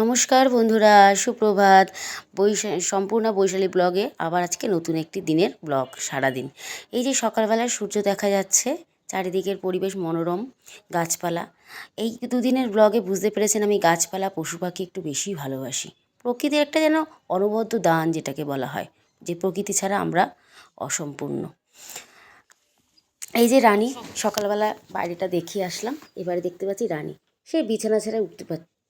নমস্কার বন্ধুরা, সুপ্রভাত বৈশা, সম্পূর্ণ বৈশালী ব্লগে আবার আজকে নতুন একটি দিনের ব্লগ সারাদিন। এই যে সকালবেলায় সূর্য দেখা যাচ্ছে, চারিদিকের পরিবেশ মনোরম, গাছপালা। এই দুদিনের ব্লগে বুঝতে পেরেছেন আমি গাছপালা, পশু পাখি একটু বেশি ভালোবাসি। প্রকৃতির একটা যেন অনবদ্য দান যেটাকে বলা হয়, যে প্রকৃতি ছাড়া আমরা অসম্পূর্ণ। এই যে রানী, সকালবেলা বাড়িটা দেখিয়ে আসলাম, এবারে দেখতে পাচ্ছি রানী। সে বিছানা ছেড়ে উঠতে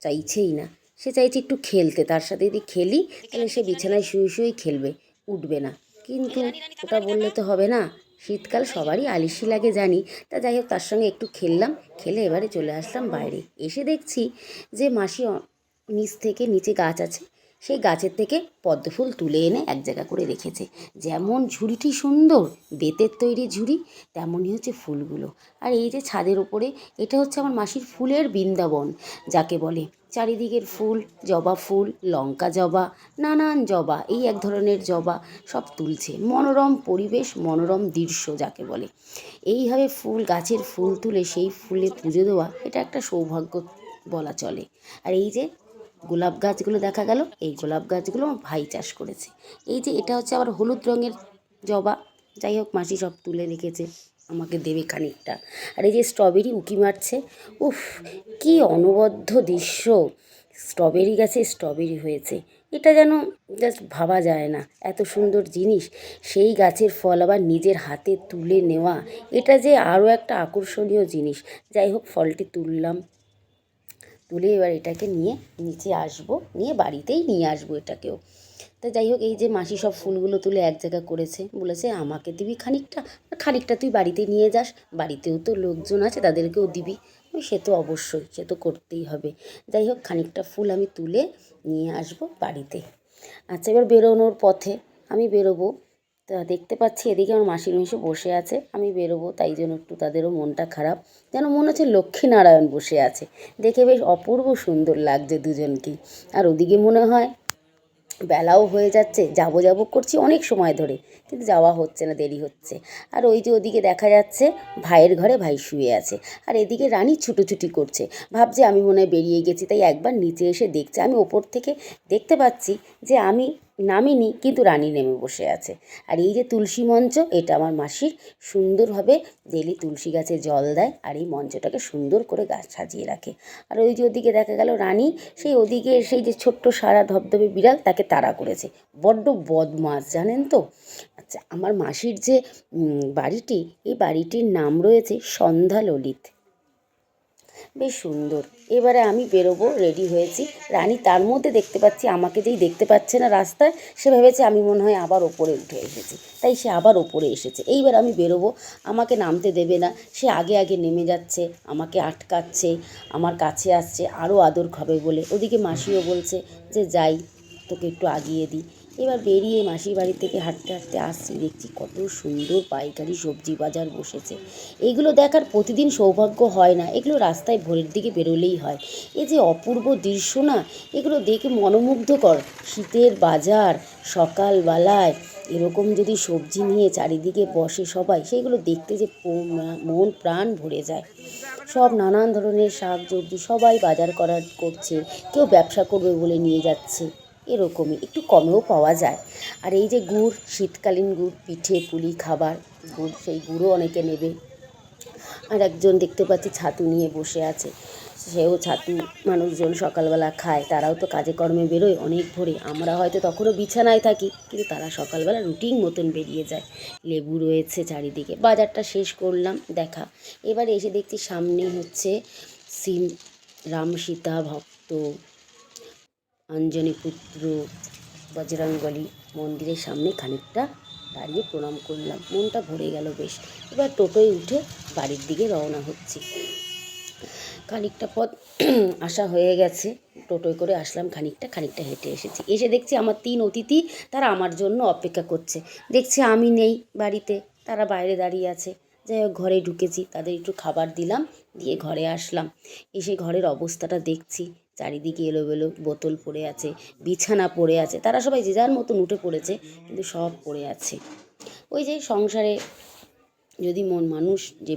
চাইছেই না। সে চাইছে একটু খেলতে, তার সাথে যদি খেলি, তাহলে সে বিছানায় শুয়ে শুয়েই খেলবে, উঠবে না। কিন্তু ওটা বললে তো হবে না, শীতকাল সবারই আলিশি লাগে জানি। তা যাই হোক, তার সঙ্গে একটু খেললাম, খেলে এবারে চলে আসলাম বাইরে। এসে দেখছি যে মাসি নিচ থেকে নিচে গাছ আছে সেই গাছের থেকে পদ্ম ফুল তুলে এনে এক জায়গা করে রেখেছে। যেমন ঝুড়িটি সুন্দর, বেতের তৈরি ঝুড়ি, তেমনই হচ্ছে ফুলগুলো। আর এই যে ছাদের ওপরে, এটা হচ্ছে আমার মাসির ফুলের বৃন্দাবন, যাকে বলে চারিদিকের ফুল, জবা ফুল, লঙ্কা জবা, নানান জবা, এই এক ধরনের জবা সব তুলছে। মনোরম পরিবেশ, মনোরম দৃশ্য যাকে বলে। এইভাবে ফুল, গাছের ফুল তুলে সেই ফুলে পুজো দেওয়া, এটা একটা সৌভাগ্য বলা চলে। আর এই যে গোলাপ গাছগুলো দেখা গেল। এই গোলাপ গাছগুলো আমার ভাই চাষ করেছে। এই যে এটা হচ্ছে আবার হলুদ রঙের জবা। যাই হোক, মাসি সব তুলে রেখেছে আমাকে দেবে খানিকটা। আর এই যে স্ট্রবেরি উকি মারছে, উফ, কি অনবদ্য দৃশ্য। স্ট্রবেরি গাছে স্ট্রবেরি হয়েছে। এটা যেন জাস্ট ভাবা যায় না, এত সুন্দর জিনিস। সেই গাছের ফল আবার নিজের হাতে তুলে নেওয়া। এটা যে আরও একটা আকর্ষণীয় জিনিস। যাই হোক, ফলটি তুললাম। তুলে এবার এটাকে নিয়ে নিচে আসব, নিয়ে বাড়িতেই নিয়ে আসব এটাকেও। তা যাই হোক, এই যে মাসি সব ফুলগুলো তুলে এক জায়গা করেছে, বলেছে আমাকে দিবি খানিকটা খানিকটা তুই বাড়িতে নিয়ে যাস, বাড়িতেও তো লোকজন আছে, তাদেরকেও দিবি। সে তো অবশ্যই, সে তো করতেই হবে। যাই হোক, খানিকটা ফুল আমি তুলে নিয়ে আসব বাড়িতে। আচ্ছা এবার বেরোনোর পথে আমি বেরোবো। তা দেখতে পাচ্ছি, এদিকে আমার মাসির মেশো বসে আছে। আমি বেরোবো, তাই জন্য একটু তাদেরও মনটা খারাপ। যেন মনে হচ্ছে লক্ষ্মীনারায়ণ বসে আছে। দেখে বেশ অপূর্ব সুন্দর লাগছে দুজনকেই। আর ওদিকে মনে হয় বেলাও হয়ে যাচ্ছে, যাব যাব করছি অনেক সময় ধরে। কিন্তু যাওয়া হচ্ছে না, দেরি হচ্ছে। আর ওই যে ওদিকে দেখা যাচ্ছে, ভাইয়ের ঘরে ভাই শুয়ে আছে। আর এদিকে রানী ছুটোছুটি করছে। ভাবছে আমি মনে হয় বেরিয়ে গেছি, তাই একবার নিচে এসে দেখছে। আমি ওপর থেকে দেখতে পাচ্ছি যে আমি নামিনি কিন্তু রানী নেমে বসে আছে। আর এই যে তুলসী মঞ্চ, এটা আমার মাসির সুন্দরভাবে ডেলি তুলসী গাছে জল দেয় আর এই মঞ্চটাকে সুন্দর করে গাছ সাজিয়ে রাখে। আর ওই যে ওদিকে দেখা গেল রানী, সেই ওদিকে সেই যে ছোট্ট সারা ধবধবে বিড়াল, তাকে তাড়া করেছে। বড্ড বদমাস জানেন তো? আচ্ছা আমার মাসির যে বাড়িটি, এই বাড়িটির নাম রয়েছে সন্ধ্যা ললিত বেশ সুন্দর। এবারে আমি বেরোবো রেডি হয়েছি। রানী তার মধ্যে দেখতে পাচ্ছি, আমাকে যেই দেখতে পাচ্ছে না রাস্তায়, সে ভেবেছে আমি মনে হয় আবার ওপরে উঠে এসেছি। তাই সে আবার ওপরে এসেছে। এইবার আমি বেরোবো, আমাকে নামতে দেবে না। সে আগে আগে নেমে যাচ্ছে, আমাকে আটকাচ্ছে, আমার কাছে আসছে, আরও আদর খাবে বলে। ওদিকে মাসিও বলছে যে, যাই, তোকে একটু আগিয়ে দিই। এবার বেরিয়ে মাসির বাড়ি থেকে হাঁটতে হাঁটতে আসছি, দেখছি কত সুন্দর পাইকারি সবজি বাজার বসেছে। এগুলো দেখার প্রতিদিন সৌভাগ্য হয় না, এগুলো রাস্তায় ভোরের দিকে বেরোলেই হয়। এই যে অপূর্ব দৃশ্য না, এগুলো দেখে মনোমুগ্ধকর। শীতের বাজার, সকালবেলায় এরকম যদি সবজি নিয়ে চারিদিকে বসে সবাই, সেগুলো দেখতে যে মন প্রাণ ভরে যায়। সব নানান ধরনের শাক সবজি সবাই বাজার করার করছে, কেউ ব্যবসা করবে বলে নিয়ে যাচ্ছে। এরকমই, একটু কমেও পাওয়া যায়। আর এই যে গুড়, শীতকালীন গুড়, পিঠে, পুলি, খাবার, গুড়, সেই গুড়ও অনেকে নেবে। আর একজন দেখতে পাচ্ছি ছাতু নিয়ে বসে আছে। সেও ছাতু মানুষজন সকালবেলা খায়, তারাও তো কাজে কর্মে বেরোয় অনেক ভোরে। আমরা হয়তো তখনও বিছানায় থাকি, কিন্তু তারা সকালবেলা রুটিন মতন বেরিয়ে যায়। লেবু রয়েছে চারিদিকে। বাজারটা শেষ করলাম, দেখা। এবার এসে দেখছি সামনে হচ্ছে সিম, রাম সীতা ভক্ত অঞ্জনী পুত্র বজরঙ্গলী মন্দিরের সামনে খানিকটা দাঁড়িয়ে প্রণাম করলাম। মনটা ভরে গেল বেশ। এবার টোটোয় উঠে বাড়ির দিকে রওনা হচ্ছি। খানিকটা পথ আসা হয়ে গেছে। টোটোয় করে আসলাম, খানিকটা খানিকটা হেঁটে এসেছি। এসে দেখছি আমার তিন অতিথি, তারা আমার জন্য অপেক্ষা করছে। দেখছি আমি নেই বাড়িতে, তারা বাইরে দাঁড়িয়ে আছে। যাই হোক, ঘরে ঢুকেছি, তাদের একটু খাবার দিলাম, দিয়ে ঘরে আসলাম। এসে ঘরের অবস্থাটা দেখছি। চারিদিকে এলোমেলো বোতল পড়ে আছে, বিছানা পড়ে আছে। তারা সবাই যে যার মতন উঠে পড়েছে, কিন্তু সব পড়ে আছে। ওই যে সংসারে যদি মন মানুষ যে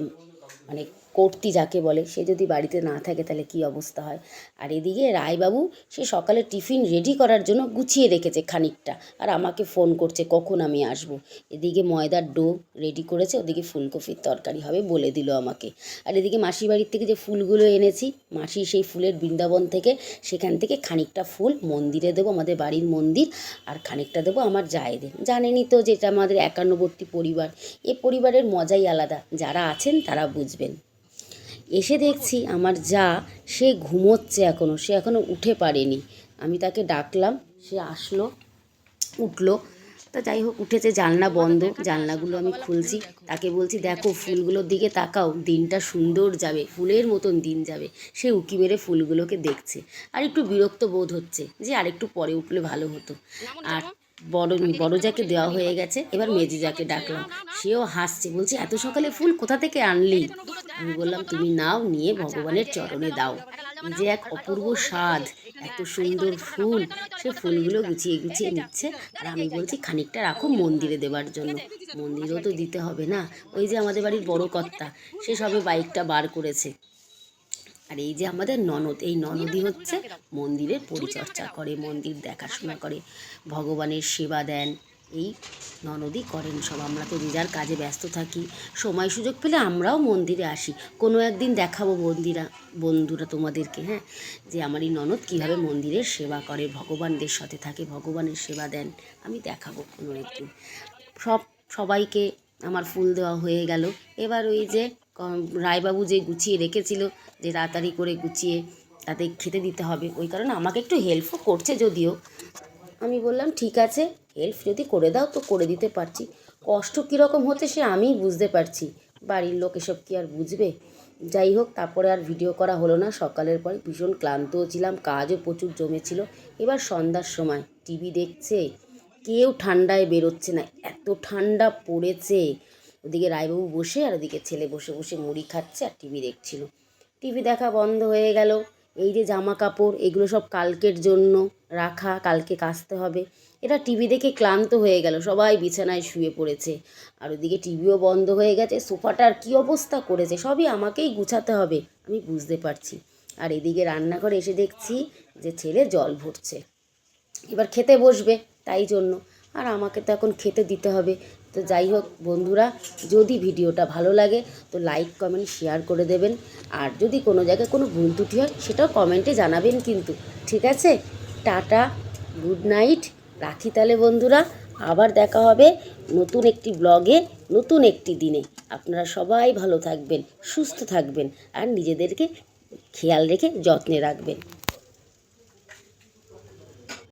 মানে কর্তি যাকে বলে, সে যদি বাড়িতে না থাকে তাহলে কি অবস্থা হয়? আর এদিকে রায়বাবু, সে সকালে টিফিন রেডি করার জন্য গুছিয়ে রেখেছে খানিকটা। আর আমাকে ফোন করছে, কখন আমি আসব? এদিকে ময়দার ডো রেডি করেছে, ওদিকে ফুলকপির তরকারি হবে বলে দিল আমাকে। আর এদিকে মাসির বাড়ির থেকে যে ফুলগুলো এনেছি, মাসি সেই ফুলের বৃন্দাবন থেকে সেখান থেকে খানিকটা ফুল মন্দিরে দেবো, আমাদের বাড়ির মন্দির, আর খানিকটা দেবো আমার জায়েদের। জানেনই তো যেটা আমাদের একান্নবর্তী পরিবার, এ পরিবারের মজাই আলাদা, যারা আছেন তারা বুঝবেন। এসে দেখছি আমার যা, সে ঘুমোচ্ছে এখনও সে এখনও উঠে পারেনি। আমি তাকে ডাকলাম, সে আসলো, উঠল। তা যাই হোক, উঠেছে, জানলা বন্ধ, জানলাগুলো আমি খুলছি। তাকে বলছি, দেখো, ফুলগুলোর দিকে তাকাও, দিনটা সুন্দর যাবে, ফুলের মতন দিন যাবে। সে উকি মেরে ফুলগুলোকে দেখছে। আর একটু বিরক্ত বোধ হচ্ছে যে আরেকটু পরে উঠলে ভালো হতো। আর বড় বড় যাকে দেওয়া হয়ে গেছে। এবার মেজি যাকে ডাকলাম। সেও হাসছে, বলছে, এত সকালে ফুল কোথা থেকে আনলি? আমি বললাম, তুমি নাও, নিয়ে ভগবানের চরণে দাও। যে এক অপূর্ব স্বাদ, এত সুন্দর ফুল, সে ফুলগুলো গুছিয়ে গুছিয়ে নিচ্ছে। আর আমি বলছি, খানিকটা রাখো মন্দিরে দেবার জন্য। মন্দিরেও তো দিতে হবে না। ওই যে আমাদের বাড়ির বড় কর্তা, সে সবে বাইকটা বার করেছে। আর এই যে আমাদের ননদ এই ননদই হচ্ছে মন্দিরের পরিচর্যা করে মন্দির দেখাশোনা করে ভগবানের সেবা দেন। এই ননদই করেন সব। আমরা তো যে যার কাজে ব্যস্ত থাকি সময় সুযোগ পেলে আমরাও মন্দিরে আসি। কোনো একদিন দেখাবো বন্দিরা বন্ধুরা তোমাদেরকে হ্যাঁ? যে আমার এই ননদ কীভাবে মন্দিরের সেবা করে ভগবানদের সাথে থাকে ভগবানের সেবা দেন। আমি দেখাবো কোনো একদিন। সব সবাইকে আমার ফুল দেওয়া হয়ে গেল। এবার ওই যে রায়বাবু যে গুছিয়ে রেখেছিল, যে তাড়াতাড়ি করে গুছিয়ে তাতে খেতে দিতে হবে, ওই কারণে আমাকে একটু হেল্পও করছে যদিও। আমি বললাম, ঠিক আছে হেল্প যদি করে দাও তো করে দিতে পারছি। কষ্ট কীরকম হচ্ছে সে আমিই বুঝতে পারছি। বাড়ির লোক এসব কি আর বুঝবে? যাই হোক, তারপরে আর ভিডিও করা হলো না। সকালের পরে ভীষণ ক্লান্তও ছিলাম, কাজও প্রচুর জমেছিল। এবার সন্ধ্যার সময় টিভি দেখছে, কেউ ঠান্ডায় বেরোচ্ছে না, এত ঠান্ডা পড়েছে। ওদিকে রায়বাবু বসে আর ওদিকে ছেলে বসে বসে মুড়ি খাচ্ছে আর টিভি দেখছিল। টিভি দেখা বন্ধ হয়ে গেল। এই যে জামা কাপড়, এগুলো সব কালকের জন্য রাখা, কালকে কাচতে হবে। এটা টিভি দেখে ক্লান্ত হয়ে গেল, সবাই বিছানায় শুয়ে পড়েছে। আর ওদিকে টিভিও বন্ধ হয়ে গেছে সোফাটার কী অবস্থা করেছে, সবই আমাকেই গুছাতে হবে, আমি বুঝতে পারছি। আর এদিকে রান্নাঘরে এসে দেখছি যে ছেলে জল ভরছে। এবার খেতে বসবে, তাই জন্য। আর আমাকে তো এখন খেতে দিতে হবে। তো যাই হোক বন্ধুরা, যদি ভিডিওটা ভালো লাগে তো লাইক কমেন্ট শেয়ার করে দেবেন। আর যদি কোনো জায়গায় কোনো ভুল ত্রুটি হয়, সেটাও কমেন্টে জানাবেন কিন্তু। ঠিক আছে? টাটা গুড নাইট রাখি তাহলে বন্ধুরা। আবার দেখা হবে নতুন একটি ব্লগে নতুন একটি দিনে। আপনারা সবাই ভালো থাকবেন, সুস্থ থাকবেন, আর নিজেদেরকে খেয়াল রেখে যত্নে রাখবেন।